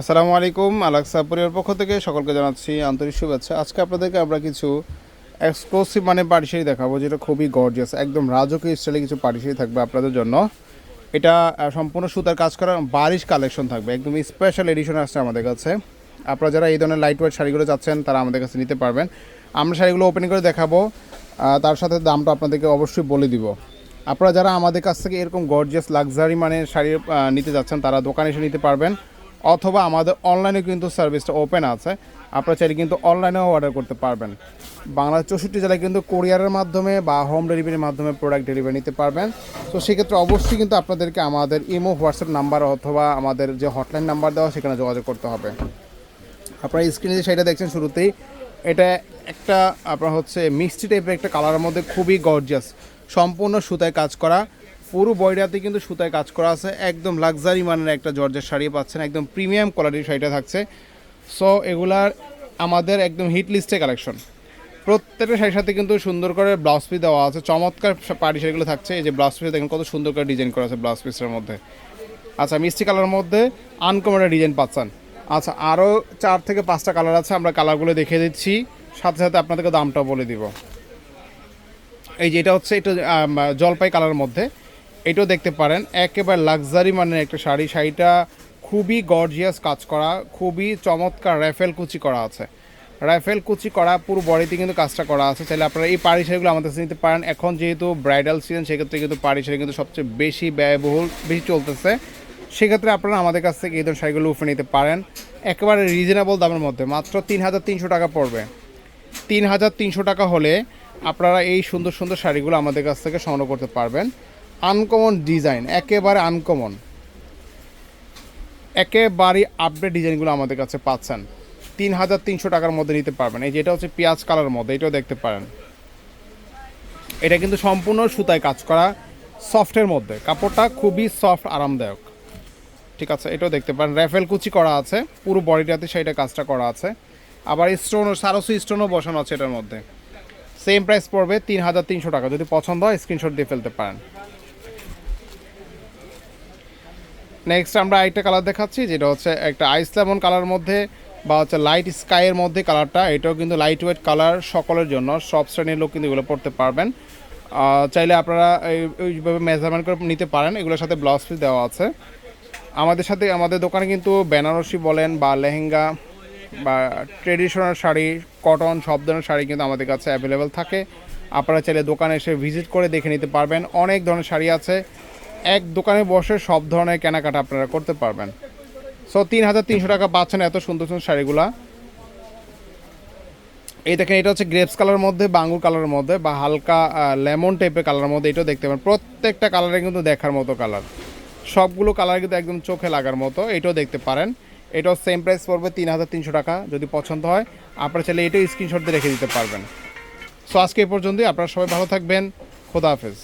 আসসালামু আলাইকুম, আলাক্সা পরিবার পক্ষ থেকে সকলকে জানাচ্ছি আন্তরিক শুভেচ্ছা। আজকে আপনাদেরকে আমরা কিছু এক্সক্লুসিভ মানে পাটিশাড়ি দেখাবো, যেটা খুবই গর্জিয়াস একদম রাজকীয় স্টাইলে কিছু পাটিশাড়ি থাকবে আপনাদের জন্য। এটা সম্পূর্ণ সুতার কাজ করা বারিশ কালেকশন থাকবে, একদম স্পেশাল এডিশন আসছে আমাদের কাছে। আপনারা যারা এই ধরনের লাইট ওয়েট শাড়িগুলো চাচ্ছেন, তারা আমাদের কাছে নিতে পারবেন। আমরা শাড়িগুলো ওপেন করে দেখাবো তার সাথে দামটা আপনাদেরকে অবশ্যই বলে দিব। আপনারা যারা আমাদের কাছ থেকে এরকম গর্জিয়াস লাক্সারি মানে শাড়ি নিতে যাচ্ছেন, তারা দোকানে এসে নিতে পারবেন। অথবা আমাদের অনলাইনে কিন্তু সার্ভিসটা ওপেন আছে। আপনারা চাইলে কিন্তু অনলাইনেও অর্ডার করতে পারবেন। বাংলার চৌষট্টি জেলায় কিন্তু কোরিয়ারের মাধ্যমে বা হোম ডেলিভারির মাধ্যমে প্রোডাক্ট ডেলিভারি নিতে পারবেন। তো সেক্ষেত্রে অবশ্যই কিন্তু আপনাদেরকে আমাদের ইমো, হোয়াটসঅ্যাপ নাম্বার অথবা আমাদের যে হটলাইন নাম্বার দেওয়া, সেখানে যোগাযোগ করতে হবে। আপনারা স্ক্রিনে যে সেটা দেখছেন শুরুতেই, এটা একটা আপনার হচ্ছে মিষ্টি টাইপের একটা কালারের মধ্যে খুবই গর্জিয়াস সম্পূর্ণ সুতায় কাজ করা। পুরো বয়ডাতে কিন্তু সুতায় কাজ করা আছে। একদম লাক্সারি মানের একটা জর্জের শাড়ি পাচ্ছেন একদম প্রিমিয়াম কোয়ালিটির শাড়িটা থাকছে। সো এগুলার আমাদের একদম হিট লিস্টে কালেকশন প্রত্যেকটা শাড়ির সাথে কিন্তু সুন্দর করে ব্লাউজ পিস দেওয়া আছে। চমৎকার পাড়ি শাড়িগুলো থাকছে। এই যে ব্লাউজ পিস দেখেন কত সুন্দর করে ডিজাইন করা আছে ব্লাউজ পিসের মধ্যে। আচ্ছা মিষ্টি কালারের মধ্যে আনকমন ডিজাইন পাচ্ছেন। আচ্ছা আরও চার থেকে পাঁচটা কালার আছে আমরা কালারগুলো দেখিয়ে দিচ্ছি। সাথে সাথে আপনাদেরকে দামটাও বলে দিব। এই যে এটা হচ্ছে আম, জলপাই কালারের মধ্যে। এটাও দেখতে পারেন, একেবারে লাক্সারি মানের একটা শাড়ি। শাড়িটা খুবই গর্জিয়াস কাজ করা, খুবই চমৎকার র্যাফেল কুচি করা আছে। রাইফেল কুচি করা, পুরো বডিতে কিন্তু কাজটা করা আছে। তাহলে আপনারা এই পাড়ি শাড়িগুলো আমাদের কাছে নিতে পারেন। এখন যেহেতু ব্রাইডাল সিজন সেক্ষেত্রে কিন্তু পাড়ি শাড়ি কিন্তু সবচেয়ে বেশি ব্যয়বহুল, বেশি চলতেছে। সেক্ষেত্রে আপনারা আমাদের কাছ থেকে এই ধরনের শাড়িগুলো উঠে নিতে পারেন। একেবারে রিজনেবল দামের মধ্যে, মাত্র তিন হাজার তিনশো টাকা পড়বে। তিন হাজার তিনশো টাকা হলে আপনারা এই সুন্দর সুন্দর শাড়িগুলো আমাদের কাছ থেকে সংগ্রহ করতে পারবেন। আনকমন ডিজাইন, একেবারে আনকমন। একেবারে আপডেট ডিজাইনগুলো আমাদের কাছে পাচ্ছেন। তিন হাজার তিনশো টাকার মধ্যে নিতে পারবেন। এই যেটা হচ্ছে পেঁয়াজ কালার মধ্যে, এটাও দেখতে পারেন। এটা কিন্তু সম্পূর্ণ সুতায় কাজ করা, সফটের মধ্যে। কাপড়টা খুবই সফট, আরামদায়ক। ঠিক আছে, এটাও দেখতে পারেন। র্যাফেল কুচি করা আছে, পুরো বডিটাতে সেইটা কাজটা করা আছে। আবার স্টোনও সারসু স্টোনও বসানো আছে এটার মধ্যে। সেম প্রাইস পড়বে তিন হাজার তিনশো টাকা। যদি পছন্দ হয় স্ক্রিনশট দিয়ে ফেলতে পারেন। নেক্সট আমরা আরেকটা কালার দেখাচ্ছি, যেটা হচ্ছে একটা আইস লেমন কালার মধ্যে বা হচ্ছে লাইট স্কাইয়ের মধ্যে কালারটা এটাও কিন্তু লাইট ওয়েট কালার সকলের জন্য, সব শ্রেণির লোক কিন্তু এগুলো পড়তে পারবেন। চাইলে আপনারা এইভাবে মেজারমেন্ট করে নিতে পারেন, এগুলোর সাথে ব্লাউজ পিস দেওয়া আছে। আমাদের সাথে, আমাদের দোকানে কিন্তু বেনারসি বলেন বা লেহেঙ্গা বা ট্রেডিশনাল শাড়ি কটন সব ধরনের শাড়ি কিন্তু আমাদের কাছে অ্যাভেলেবেল থাকে। আপনারা চাইলে দোকানে এসে ভিজিট করে দেখে নিতে পারবেন। অনেক ধরনের শাড়ি আছে এক দোকানে বসে সব ধরনের কেনাকাটা আপনারা করতে পারবেন। সো তিন হাজার তিনশো টাকা পাচ্ছেন এত সুন্দর সুন্দর শাড়িগুলা। এই দেখেন, এটা হচ্ছে গ্রেপস কালারের মধ্যে, বাঙ্গুর কালারের মধ্যে বা হালকা লেমন টাইপের কালারের মধ্যে এটাও দেখতে পারেন। প্রত্যেকটা কালারে কিন্তু দেখার মতো কালার সবগুলো কালার কিন্তু একদম চোখে লাগার মতো, এটাও দেখতে পারেন। এটাও সেম প্রাইস পড়বে তিন হাজার তিনশো টাকা, যদি পছন্দ হয়। আপনারা চাইলে এটাও স্ক্রিনশট দিয়ে রেখে দিতে পারবেন। সো আজকে এই পর্যন্তই। আপনারা সবাই ভালো থাকবেন। খোদা হাফেজ।